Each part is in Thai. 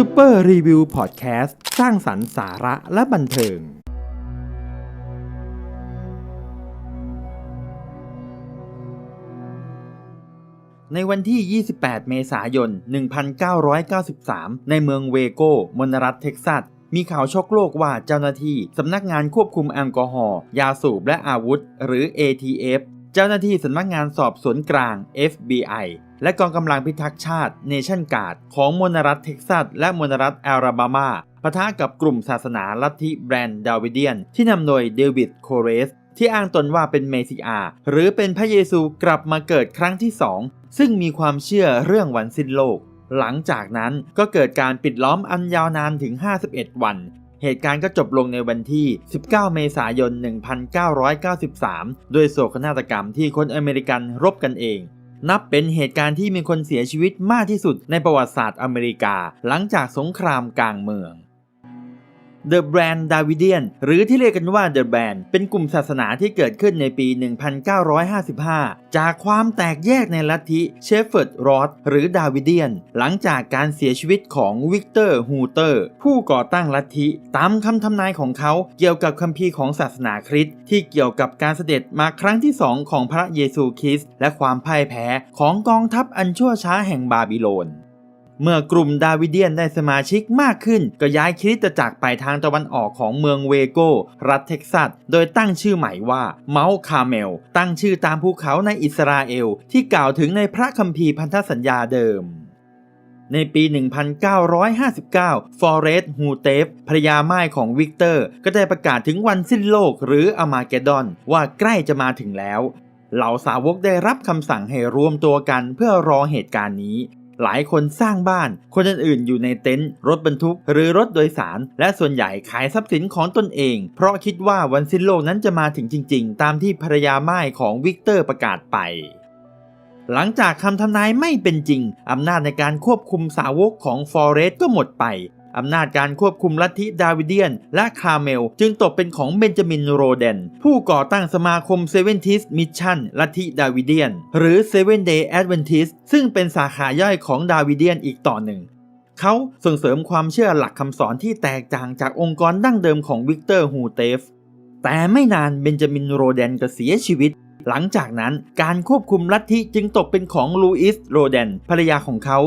ซูเปอร์รีวิวพอดแคสต์สร้างสรรค์สาระและบันเทิง ในวันที่ 28 เมษายน 1993 ในเมืองเวโกมนรัฐเท็กซัส มีข่าวช็อกโลกว่าเจ้าหน้าที่ สำนักงานควบคุมแอลกอฮอล์ยาสูบและอาวุธ หรือ ATF เจ้าหน้าที่สำนักงานสอบสวนกลาง FBI และกองกำลังพิทักษ์ชาติ Nation Guard ของมนรัฐเท็กซัสและมนรัฐแอลาบามาปะทะกับกลุ่มศาสนาลัทธิแบรนด์ดาวิเดียน ที่นำโดยเดวิดโคเรส ที่อ้างตนว่าเป็นเมสิอาหรือเป็นพระเยซูกลับมาเกิดครั้งที่สองซึ่งมีความเชื่อเรื่องวันสิ้นโลกหลังจากนั้นก็เกิดการปิดล้อมอันยาวนานถึง 51 วัน เหตุการณ์ก็จบลงในวันที่ 19 เมษายน 1993โดยโศกนาฏกรรมที่คนอเมริกันรบกันเอง นับเป็นเหตุการณ์ที่มีคนเสียชีวิตมากที่สุดในประวัติศาสตร์อเมริกา หลังจากสงครามกลางเมือง The Brand Davidian หรือที่เรียกกันว่า The Brand เป็นกลุ่มศาสนาที่เกิดขึ้นในปี 1955 จากความแตกแยกในลัทธิเชฟเฟิร์ดรอดหรือดาวิเดียน หลังจากการเสียชีวิตของวิกเตอร์ฮูเตอร์ ผู้ก่อตั้งลัทธิ ตามคำทำนายของเขาเกี่ยวกับคัมภีร์ของศาสนาคริสต์ที่เกี่ยวกับการเสด็จมาครั้งที่สองของพระเยซูคริสต์และความพ่ายแพ้ของกองทัพอันชั่วช้าแห่งบาบิโลน เมื่อกลุ่มดาวิเดียนได้สมาชิกมากขึ้น ก็ย้ายคริสตจักรไปทางตะวันออกของเมืองเวโก รัฐเท็กซัส โดยตั้งชื่อใหม่ว่าเมาส์คาเมล ตั้งชื่อตามภูเขาในอิสราเอล ที่กล่าวถึงในพระคัมภีร์พันธสัญญาเดิมในปี 1959 ฟอเรสต์ฮูเตฟภรยาม่ของวิกเตอร์ ก็ได้ประกาศถึงวันสิ้นโลกหรืออมาเกดอน ว่าใกล้จะมาถึงแล้ว เหล่าสาวกได้รับคำสั่งให้รวมตัวกันเพื่อรอเหตุการณ์นี้ หลายคนสร้างบ้าน คนอื่นๆอยู่ในเต็นท์รถบรรทุก หรือรถโดยสาร และส่วนใหญ่ขายทรัพย์สินของตนเอง เพราะคิดว่าวันสิ้นโลกนั้นจะมาถึงจริง ๆ ตามที่ภรรยาม่ของวิกเตอร์ประกาศไปหลังจากคำทำนายไม่เป็นจริง อำนาจในการควบคุมสาวกของฟอเรสต์ก็หมดไป อำนาจการควบคุมลัทธิดาวิเดียน และคาเมล จึงตกเป็นของเบนจามินโรเดน ผู้ก่อตั้งสมาคมเซเว่นทิสมิชชั่นลัทธิดาวิเดียน หรือ Seven Day Adventist ซึ่งเป็นสาขาย่อยของดาวิเดียนอีกต่อหนึ่งเขาส่งเสริมความเชื่อหลักคำสอนที่แตกต่างจากองค์กรดั้งเดิมของวิกเตอร์ฮูเตฟ แต่ไม่นานเบนจามินโรเดนก็เสียชีวิต หลังจากนั้นการควบคุมลัทธิจึงตกเป็นของลูอิสโรเดนภรรยาของเขา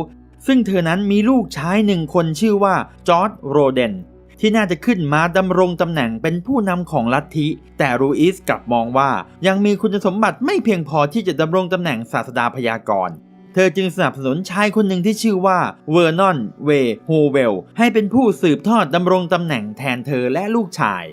ซึ่งเธอนั้นมีลูกชายหนึ่งคนชื่อว่าจอร์ดโรเดนที่น่าจะขึ้นมาดำรงตำแหน่งเป็นผู้นำของลัทธิ แต่รูอิสกลับมองว่ายังมีคุณสมบัติไม่เพียงพอที่จะดำรงตำแหน่งศาสดาพยากรณ์ เธอจึงสนับสนุนชายคนหนึ่งที่ชื่อว่าเวอร์นอน เวโฮเวล ให้เป็นผู้สืบทอดดำรงตำแหน่งแทนเธอและลูกชาย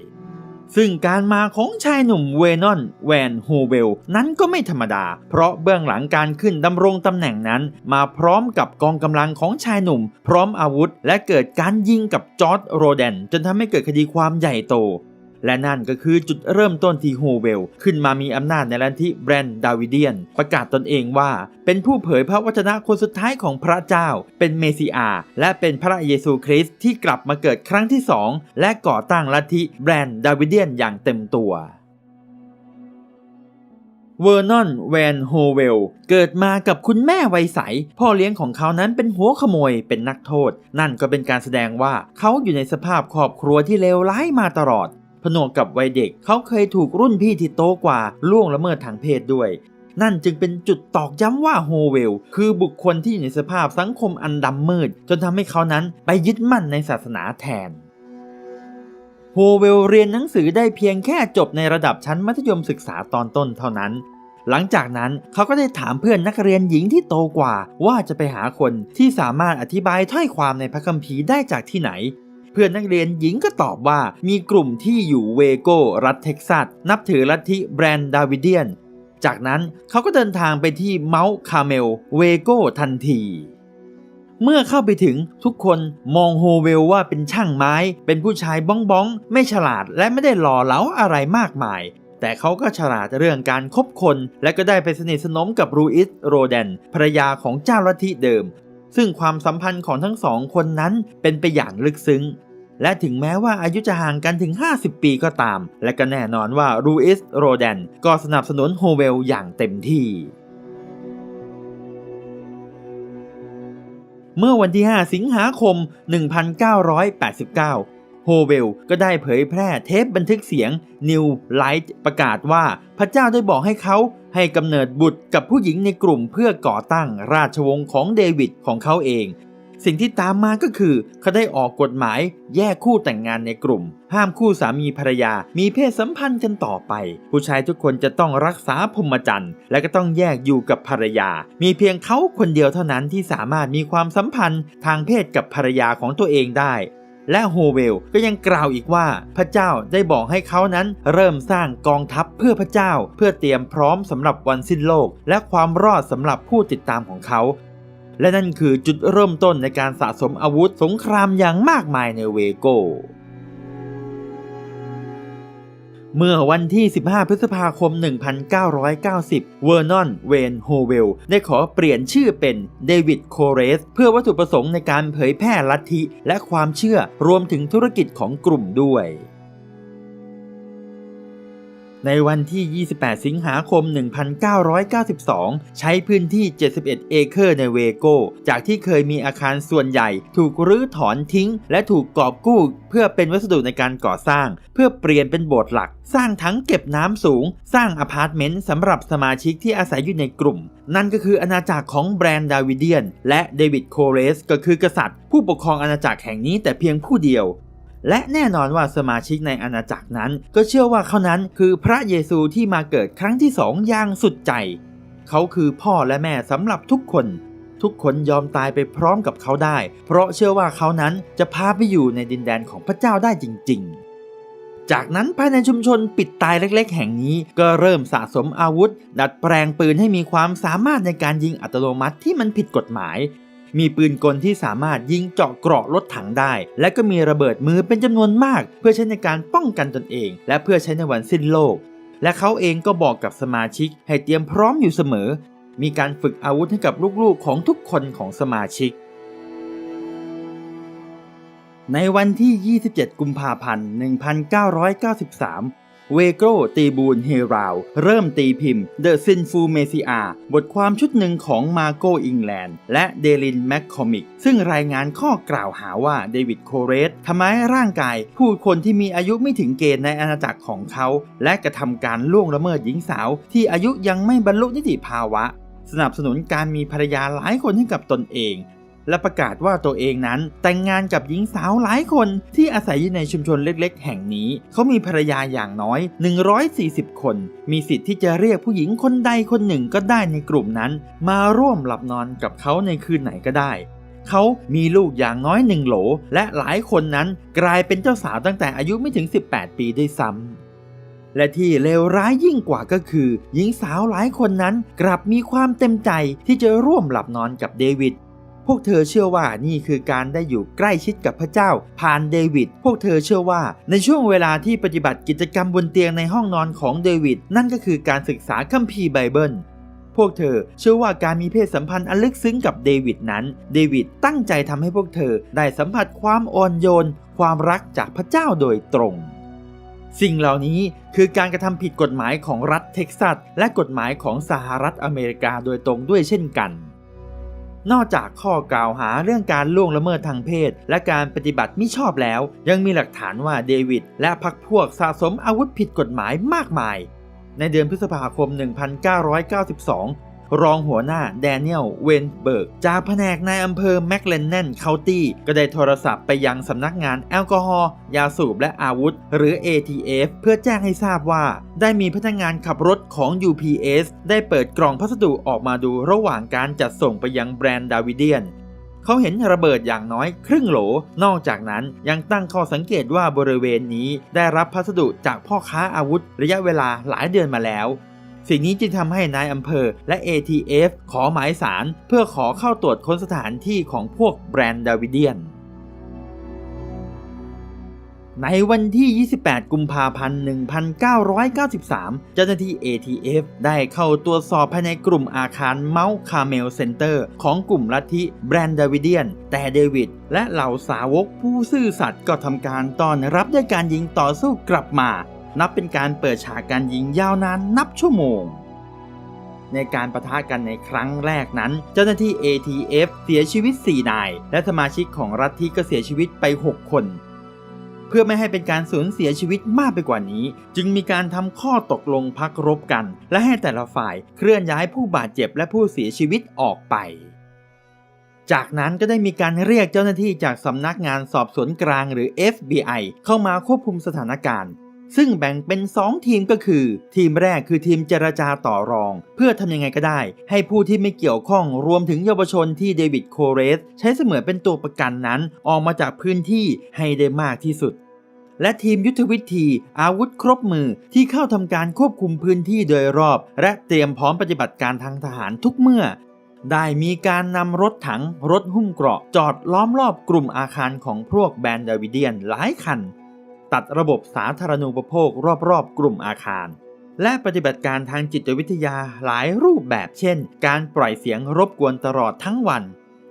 ซึ่งการมาของชายหนุ่มเวนอนแวนโฮเวลนั้นก็ไม่ธรรมดา เพราะเบื้องหลังการขึ้นดำรงตำแหน่งนั้น มาพร้อมกับกองกำลังของชายหนุ่ม พร้อมอาวุธ และเกิดการยิงกับจอร์ดโรเดนจนทำให้เกิดคดีความใหญ่โต และนั่นก็คือจุดเริ่มต้นที่โฮเวลขึ้นมามีอำนาจในลัทธิแบรนด์ดาวิเดียน ประกาศตนเองว่า เป็นผู้เผยพระวจนะคนสุดท้ายของพระเจ้า เป็นเมสิอาและเป็นพระเยซูคริสต์ที่กลับมาเกิดครั้งที่สองและก่อตั้งลัทธิแบรนด์ดาวิเดียนอย่างเต็มตัวเวอร์นอนแวนโฮเวลเกิดมากับคุณแม่วัยใส พ่อเลี้ยงของเขานั้นเป็นหัวขโมยเป็นนักโทษ นั่นก็เป็นการแสดงว่าเขาอยู่ในสภาพครอบครัวที่เลวร้ายมาตลอด ผนวกกับวัยเด็กเขาเคยถูกรุ่นพี่ที่โตกว่าล่วงละเมิดทางเพศด้วย นั่นจึงเป็นจุดตอกย้ำว่าโฮเวล คือบุคคลที่อยู่ในสภาพสังคมอันดำมืด จนทำให้เขานั้นไปยึดมั่นในศาสนาแทนโฮเวลเรียนหนังสือได้เพียงแค่จบในระดับชั้นมัธยมศึกษาตอนต้นเท่านั้น หลังจากนั้นเขาก็ได้ถามเพื่อนนักเรียนหญิงที่โตกว่าว่าจะไปหาคนที่สามารถอธิบายถ้อยความในพระคัมภีร์ได้จากที่ไหน เพื่อนนักเรียนหญิงก็ตอบว่ามีกลุ่มที่อยู่เวโกรัฐเท็กซัส นับถือลัทธิแบรนด์ดาวิเดียน จากนั้นเขาก็เดินทางไปที่เมาส์คาเมลเวโกทันทีเมื่อเข้าไปถึงทุกคนมองโฮเวลว่าเป็นช่างไม้ เป็นผู้ชายบ้องบ้อง ไม่ฉลาดและไม่ได้หล่อเหลาอะไรมากมาย แต่เขาก็ฉลาดเรื่องการคบคน และก็ได้ไปสนิทสนมกับรูอิสโรเดนภรรยาของเจ้าลัทธิเดิม ซึ่งความสัมพันธ์ของทั้งสองคนนั้นเป็นไปอย่างลึกซึ้ง และถึงแม้ว่าอายุจะห่างกันถึง 50 ปีก็ตาม และก็แน่นอนว่ารูอิสโรเดนก็สนับสนุนโฮเวลอย่างเต็มที่เมื่อวันที่ 5 สิงหาคม 1989 โฮเวลก็ได้เผยแพร่เทปบันทึกเสียง New Light ประกาศว่าพระเจ้าได้บอกให้เขา ให้กำเนิดบุตรกับผู้หญิงในกลุ่มเพื่อก่อตั้งราชวงศ์ของเดวิดของเขาเอง สิ่งที่ตามมาก็คือ เขาได้ออกกฎหมายแยกคู่แต่งงานในกลุ่ม ห้ามคู่สามีภรรยา มีเพศสัมพันธ์กันต่อไป ผู้ชายทุกคนจะต้องรักษาพรหมจรรย์และก็ต้องแยกอยู่กับภรรยา มีเพียงเขาคนเดียวเท่านั้นที่สามารถมีความสัมพันธ์ทางเพศกับภรรยาของตัวเองได้ และโฮเวลก็ยังกล่าวอีกว่าพระเจ้าได้บอกให้เขานั้นเริ่มสร้างกองทัพเพื่อพระเจ้า เพื่อเตรียมพร้อมสำหรับวันสิ้นโลก และความรอดสำหรับผู้ติดตามของเขาและนั่นคือจุดเริ่มต้นในการสะสมอาวุธสงครามอย่างมากมายในเวโก เมื่อวันที่ 15 พฤษภาคม 1990 เวอร์นอน เวนโฮเวล ได้ขอเปลี่ยนชื่อเป็นเดวิดโคเรส เพื่อวัตถุประสงค์ในการเผยแพร่ลัทธิและความเชื่อรวมถึงธุรกิจของกลุ่มด้วย ในวันที่ 28 สิงหาคม 1992 ใช้พื้นที่ 71 เอเคอร์ในเวโกจากที่เคยมีอาคารส่วนใหญ่ ถูกรื้อถอนทิ้ง และถูกกอบกู้ เพื่อเป็นวัสดุในการก่อสร้าง เพื่อเปลี่ยนเป็นโบสถ์หลัก สร้างทั้งเก็บน้ำสูง สร้างอพาร์ตเมนต์สำหรับสมาชิกที่อาศัยอยู่ในกลุ่ม นั่นก็คืออาณาจักรของแบรนด์ดาวิเดียน และเดวิดโคเรส ก็คือกษัตริย์ ผู้ปกครองอาณาจักรแห่งนี้แต่เพียงผู้เดียว และแน่นอนว่าสมาชิกในอาณาจักรนั้น ก็เชื่อว่าเขานั้นคือพระเยซูที่มาเกิดครั้งที่สองอย่างสุดใจ เขาคือพ่อและแม่สำหรับทุกคน ทุกคนยอมตายไปพร้อมกับเขาได้ เพราะเชื่อว่าเขานั้นจะพาไปอยู่ในดินแดนของพระเจ้าได้จริง ๆจากนั้นภายในชุมชนปิดตายเล็กๆ แห่งนี้ก็เริ่มสะสมอาวุธ ดัดแปลงปืนให้มีความสามารถในการยิงอัตโนมัติที่มันผิดกฎหมาย มีปืนกลที่สามารถยิงเจาะเกราะรถถังได้ และก็มีระเบิดมือเป็นจำนวนมาก เพื่อใช้ในการป้องกันตนเอง และเพื่อใช้ในวันสิ้นโลก และเขาเองก็บอกกับสมาชิก ให้เตรียมพร้อมอยู่เสมอ มีการฝึกอาวุธให้กับลูกๆของทุกคนของสมาชิกในวันที่ 27 กุมภาพันธ์ 1993 เวโกตีบูนเฮราว เริ่มตีพิมพ์ The Sinful Messiah บทความชุดหนึ่งของมาโกอิงแลนด์ และเดลินแมคคอมิก ซึ่งรายงานข้อกล่าวหาว่าเดวิดโคเรสทำร้ายร่างกาย ผู้คนที่มีอายุไม่ถึงเกณฑ์ในอาณาจักรของเขา และกระทำการล่วงละเมิดหญิงสาว ที่อายุยังไม่บรรลุนิติภาวะ สนับสนุนการมีภรรยาหลายคนให้กับตนเอง และประกาศว่าตัวเองนั้น แต่งงานกับหญิงสาวหลายคนที่อาศัยอยู่ในชุมชนเล็ก ๆ แห่งนี้ เขามีภรรยาอย่างน้อย 140 คน มีสิทธิ์ที่จะเรียกผู้หญิงคนใดคนหนึ่งก็ได้ในกลุ่มนั้น มาร่วมหลับนอนกับเขาในคืนไหนก็ได้เขามีลูกอย่างน้อยหนึ่งโหล และหลายคนนั้นกลายเป็นเจ้าสาวตั้งแต่อายุไม่ถึง 18 ปีด้วยซ้ำ และที่เลวร้ายยิ่งกว่าก็คือ หญิงสาวหลายคนนั้นกลับมีความเต็มใจที่จะร่วมหลับนอนกับเดวิด พวกเธอเชื่อว่านี่คือการได้อยู่ใกล้ชิดกับพระเจ้า ผ่านเดวิด พวกเธอเชื่อว่า ในช่วงเวลาที่ปฏิบัติกิจกรรมบนเตียงในห้องนอนของเดวิด นั่นก็คือการศึกษาคัมภีร์ไบเบิลพวกเธอเชื่อว่าการมีเพศสัมพันธ์อันลึกซึ้งกับเดวิดนั้น เดวิดตั้งใจทำให้พวกเธอได้สัมผัสความอ่อนโยน ความรักจากพระเจ้าโดยตรง สิ่งเหล่านี้คือการกระทำผิดกฎหมายของรัฐเท็กซัสและกฎหมายของสหรัฐอเมริกาโดยตรงด้วยเช่นกัน นอกจากข้อกล่าวหาเรื่องการล่วงละเมิดทางเพศ และการปฏิบัติมิชอบแล้ว ยังมีหลักฐานว่าเดวิดและพรรคพวกสะสมอาวุธผิดกฎหมายมากมาย ในเดือนพฤษภาคม 1992 รองหัวหน้าแดเนียลเวนเบิร์กจากแผนกในอำเภอแมคเลนแนนเคานตี้ก็ได้โทรศัพท์ไปยังสำนักงานแอลกอฮอล์ยาสูบและอาวุธ หรือ ATF เพื่อแจ้งให้ทราบว่า ได้มีพนักงานขับรถของ UPS ได้เปิดกล่องพัสดุออกมาดูระหว่างการจัดส่งไปยังแบรนด์ดาวิเดียนเขาเห็นระเบิดอย่างน้อยครึ่งโหล นอกจากนั้นยังตั้งข้อสังเกตว่าบริเวณนี้ได้รับพัสดุจากพ่อค้าอาวุธระยะเวลาหลายเดือนมาแล้ว สิ่งนี้จึงทำให้นายอำเภอและ ATF ขอหมายสารเพื่อขอเข้าตรวจค้นสถานที่ของพวกแบรนด์ดาวิเดียน ในวันที่ 28 กุมภาพันธ์ 1993 เจ้าหน้าที่ ATF ได้เข้าตรวจสอบภายในกลุ่มอาคารเมาส์คาเมลเซ็นเตอร์ของกลุ่มลัทธิแบรนด์ดาวิเดียน แต่เดวิดและเหล่าสาวกผู้ซื่อสัตย์ก็ทำการต้อนรับด้วยการยิงต่อสู้กลับมา นับเป็นการเปิดฉากการยิงยาวนานนับชั่วโมง ในการประทะกันในครั้งแรกนั้น เจ้าหน้าที่ ATF เสียชีวิต 4 นาย และสมาชิกของรัฐที่ก็เสียชีวิตไป 6 คน เพื่อไม่ให้เป็นการสูญเสียชีวิตมากไปกว่านี้ จึงมีการทำข้อตกลงพักรบกัน และให้แต่ละฝ่ายเคลื่อนย้ายผู้บาดเจ็บและผู้เสียชีวิตออกไปจากนั้นก็ได้มีการเรียกเจ้าหน้าที่จากสำนักงานสอบสวนกลางหรือ FBI เข้ามาควบคุมสถานการณ์ ซึ่งแบ่งเป็น 2 ทีมก็คือ ทีมแรกคือทีมเจรจาต่อรอง เพื่อทำยังไงก็ได้ ให้ผู้ที่ไม่เกี่ยวข้องรวมถึงเยาวชนที่เดวิดโคเรส ใช้เสมือนเป็นตัวประกันนั้น ออกมาจากพื้นที่ให้ได้มากที่สุด และทีมยุทธวิธีอาวุธครบมือที่เข้าทำการควบคุมพื้นที่โดยรอบ และเตรียมพร้อมปฏิบัติการทางทหารทุกเมื่อได้มีการนำรถถังรถหุ้มเกราะ จอดล้อมรอบกลุ่มอาคารของพวกแบนดาวิเดียนหลายคัน ตัดระบบสาธารณูปโภครอบๆ กลุ่มอาคาร และปฏิบัติการทางจิตวิทยาหลายรูปแบบเช่น การปล่อยเสียงรบกวนตลอดทั้งวัน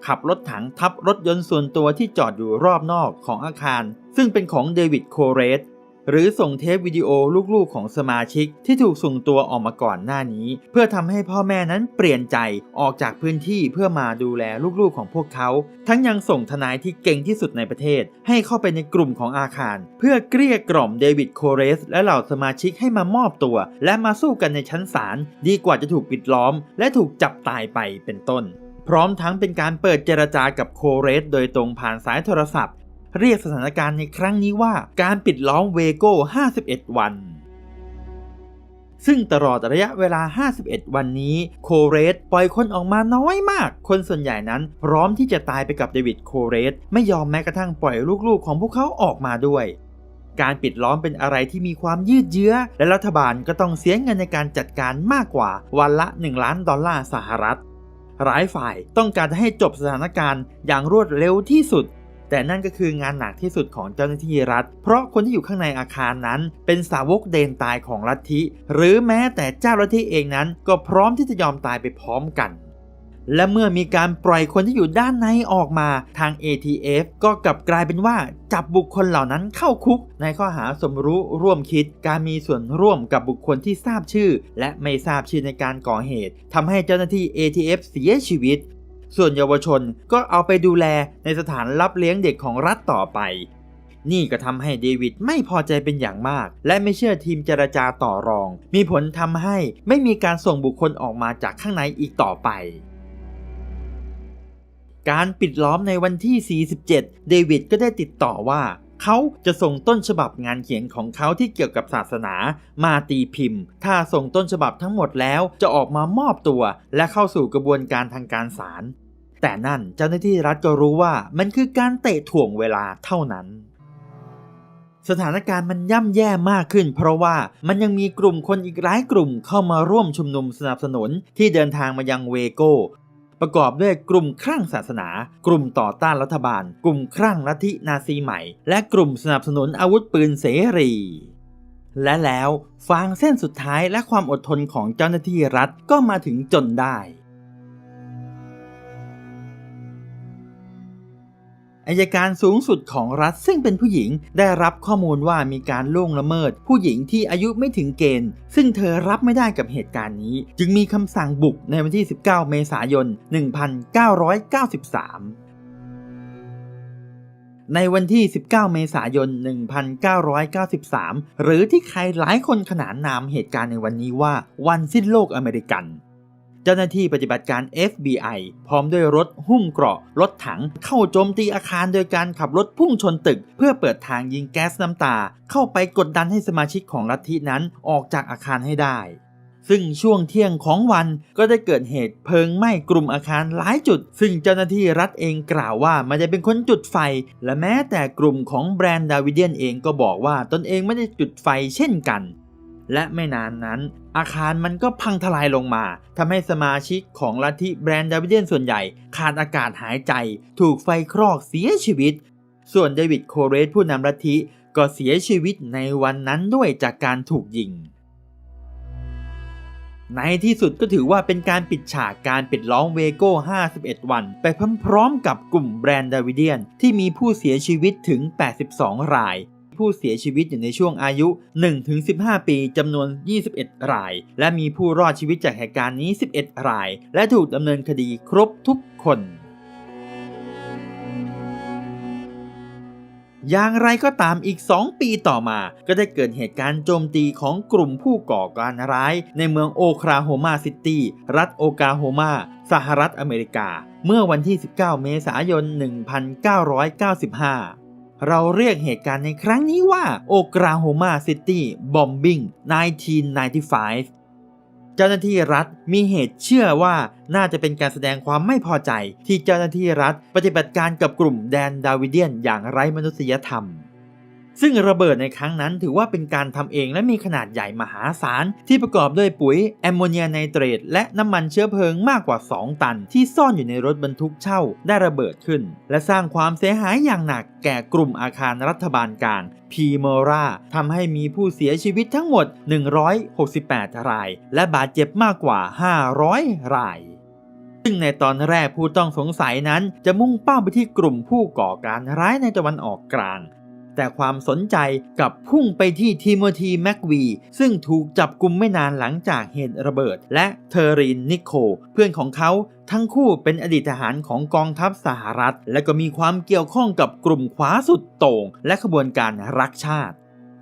ขับรถถังทับรถยนต์ส่วนตัวที่จอดอยู่รอบนอกของอาคาร ซึ่งเป็นของเดวิดโคเรส หรือส่งเทปวิดีโอลูกๆของสมาชิกที่ถูกส่งตัวออกมาก่อนหน้านี้ เพื่อทำให้พ่อแม่นั้นเปลี่ยนใจออกจากพื้นที่เพื่อมาดูแลลูกๆของพวกเขา ทั้งยังส่งทนายที่เก่งที่สุดในประเทศ ให้เข้าไปในกลุ่มของอาคาร เพื่อเกลี้ยกล่อมเดวิดโคเรส และเหล่าสมาชิกให้มามอบตัว และมาสู้กันในชั้นศาลดีกว่าจะถูกปิดล้อม และถูกจับตายไปเป็นต้นพร้อมทั้งเป็นการเปิดเจรจากับโคเรสโดยตรงผ่านสายโทรศัพท์ เรียกสถานการณ์ในครั้งนี้ว่าการปิดล้อมเวโก้ 51 วัน ซึ่งตลอดระยะเวลา 51 วันนี้ โคเรสปล่อยคนออกมาน้อยมาก คนส่วนใหญ่นั้น พร้อมที่จะตายไปกับเดวิดโคเรส ไม่ยอมแม้กระทั่งปล่อยลูกๆ ของพวกเขาออกมาด้วยการปิดล้อมเป็นอะไรที่มีความยืดเยื้อ และรัฐบาลก็ต้องเสียเงินในการจัดการมากกว่าวันละ 1 ล้านดอลลาร์สหรัฐ หลายฝ่ายต้องการจะให้จบสถานการณ์อย่างรวดเร็วที่สุด แต่นั่นก็คืองานหนักที่สุดของเจ้าหน้าที่รัฐ เพราะคนที่อยู่ข้างในอาคารนั้น เป็นสาวกเดนตายของลัทธิ หรือแม้แต่เจ้าลัทธิเองนั้นก็พร้อมที่จะยอมตายไปพร้อมกัน และเมื่อมีการปล่อยคนที่อยู่ด้านในออกมาทาง ATF ก็กลับกลายเป็นว่า จับบุคคลเหล่านั้นเข้าคุก ในข้อหาสมรู้ร่วมคิด การมีส่วนร่วมกับบุคคลที่ทราบชื่อ และไม่ทราบชื่อในการก่อเหตุทำให้เจ้าหน้าที่ ATF เสียชีวิต ส่วนเยาวชนก็เอาไปดูแลในสถานรับเลี้ยงเด็กของรัฐต่อไป นี่ก็ทำให้เดวิดไม่พอใจเป็นอย่างมาก และไม่เชื่อทีมเจรจาต่อรอง มีผลทำให้ไม่มีการส่งบุคคลออกมาจากข้างในอีกต่อไปการปิดล้อมในวันที่ 47 เดวิดก็ได้ติดต่อว่า เขาจะส่งต้นฉบับงานเขียนของเขาที่เกี่ยวกับศาสนา มาตีพิมพ์ ถ้าส่งต้นฉบับทั้งหมดแล้วจะออกมามอบตัว และเข้าสู่กระบวนการทางการศาล แต่นั่นเจ้าหน้าที่รัฐก็รู้ว่ามันคือการเตะถ่วงเวลาเท่านั้นสถานการณ์มันย่ำแย่มากขึ้น เพราะว่ามันยังมีกลุ่มคนอีกหลายกลุ่มเข้ามาร่วมชุมนุมสนับสนุนที่เดินทางมายังเวโก ประกอบด้วยกลุ่มครั่งศาสนา กลุ่มต่อต้านรัฐบาล กลุ่มครั่งลัทธินาซีใหม่ และกลุ่มสนับสนุนอาวุธปืนเสรี และแล้วฟางเส้นสุดท้ายและความอดทนของเจ้าหน้าที่รัฐก็มาถึงจนได้ อายการสูงสุดของรัฐซึ่งเป็นผู้หญิงได้รับข้อมูลว่ามีการล่วงละเมิด ผู้หญิงที่อายุไม่ถึงเกณฑ์ ซึ่งเธอรับไม่ได้กับเหตุการณ์นี้ จึงมีคำสั่งบุกในวันที่ 19 เมษายน 1993ในวันที่ 19 เมษายน 1993 หรือที่ใครหลายคนขนานนามเหตุการณ์ในวันนี้ว่า วันสิ้นโลกอเมริกัน เจ้าหน้าที่ปฏิบัติการ FBI พร้อมด้วยรถหุ้มเกราะ รถถังเข้าโจมตีอาคารโดยการขับรถพุ่งชนตึก เพื่อเปิดทางยิงแก๊สน้ำตา เข้าไปกดดันให้สมาชิกของลัทธินั้นออกจากอาคารให้ได้ซึ่งช่วงเที่ยงของวันก็ได้เกิดเหตุเพลิงไหม้กลุ่มอาคารหลายจุด ซึ่งเจ้าหน้าที่รัฐเองกล่าวว่ามันจะเป็นคนจุดไฟ และแม้แต่กลุ่มของแบรนด์ดาวิเดียนเองก็บอกว่าตนเองไม่ได้จุดไฟเช่นกัน และไม่นานนั้น อาคารมันก็พังทลายลงมาทำให้สมาชิกของลัทธิแบรนด์ดาวิเดียนส่วนใหญ่ ขาดอากาศหายใจ ถูกไฟคลอกเสียชีวิต ส่วนเดวิดโคเรสผู้นำลัทธิก็เสียชีวิตในวันนั้นด้วยจากการถูกยิง ในที่สุดก็ถือว่าเป็นการปิดฉากการปิดล้อมเวโก้ 51 วัน ไปพร้อมๆกับกลุ่มแบรนด์ดาวิเดียนที่มีผู้เสียชีวิตถึง 82 ราย ผู้เสียชีวิตอยู่ในช่วงอายุ 1-15 ปีจำนวน 21 ราย และมีผู้รอดชีวิตจากเหตุการณ์นี้ 11 ราย และถูกดำเนินคดีครบทุกคนอย่างไรก็ตามอีก 2 ปีต่อมา ก็ได้เกิดเหตุการณ์โจมตีของกลุ่มผู้ก่อการร้าย ในเมืองโอคลาโฮมาซิตี้ รัฐโอกาโฮมาสหรัฐอเมริกา เมื่อวันที่ 19 เมษายน 1995 เราเรียกเหตุการณ์ในครั้งนี้ว่าโอกลาโฮมาซิตี้บอมบิง1995 เจ้าหน้าที่รัฐมีเหตุเชื่อว่าน่าจะเป็นการแสดงความไม่พอใจ ที่เจ้าหน้าที่รัฐปฏิบัติการกับกลุ่มแดนดาวิเดียนอย่างไร้มนุษยธรรม ซึ่งระเบิดในครั้งนั้นถือว่าเป็นการทำเองและมีขนาดใหญ่มหาศาล ที่ประกอบด้วยปุ๋ยแอมโมเนียไนเตรตและน้ำมันเชื้อเพลิงมากกว่า 2 ตัน ที่ซ่อนอยู่ในรถบรรทุกเช่าได้ระเบิดขึ้น และสร้างความเสียหายอย่างหนักแก่กลุ่มอาคารรัฐบาลกลางพีเมราทำให้มีผู้เสียชีวิตทั้งหมด 168 ราย และบาดเจ็บมากกว่า 500 ราย ซึ่งในตอนแรกผู้ต้องสงสัยนั้นจะมุ่งเป้าไปที่กลุ่มผู้ก่อการร้ายในตะวันออกกลาง แต่ความสนใจกับพุ่งไปที่ทิโมธีแม็กวี ซึ่งถูกจับกุมไม่นานหลังจากเหตุระเบิด และเทอรีนนิโค เพื่อนของเขาทั้งคู่เป็นอดีตทหารของกองทัพสหรัฐ และก็มีความเกี่ยวข้องกับกลุ่มขวาสุดโต่งและขบวนการรักชาติ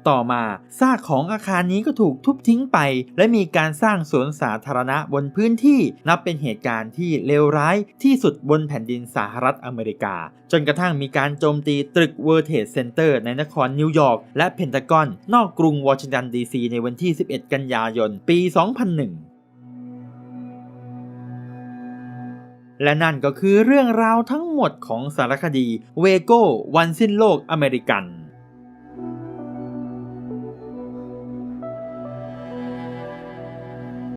ต่อมาซากของอาคารนี้ก็ถูกทุบทิ้งไป และมีการสร้างสวนสาธารณะบนพื้นที่นับเป็นเหตุการณ์ที่เลวร้ายที่สุดบนแผ่นดินสหรัฐอเมริกา จนกระทั่งมีการโจมตีตึก World Trade Center ในนครนิวยอร์กและเพนทากอน นอกกรุงวอชิงตันดีซีในวันที่ 11 กันยายน ปี 2001และนั่นก็คือเรื่องราวทั้งหมดของสารคดีเวโก้วันสิ้นโลกอเมริกัน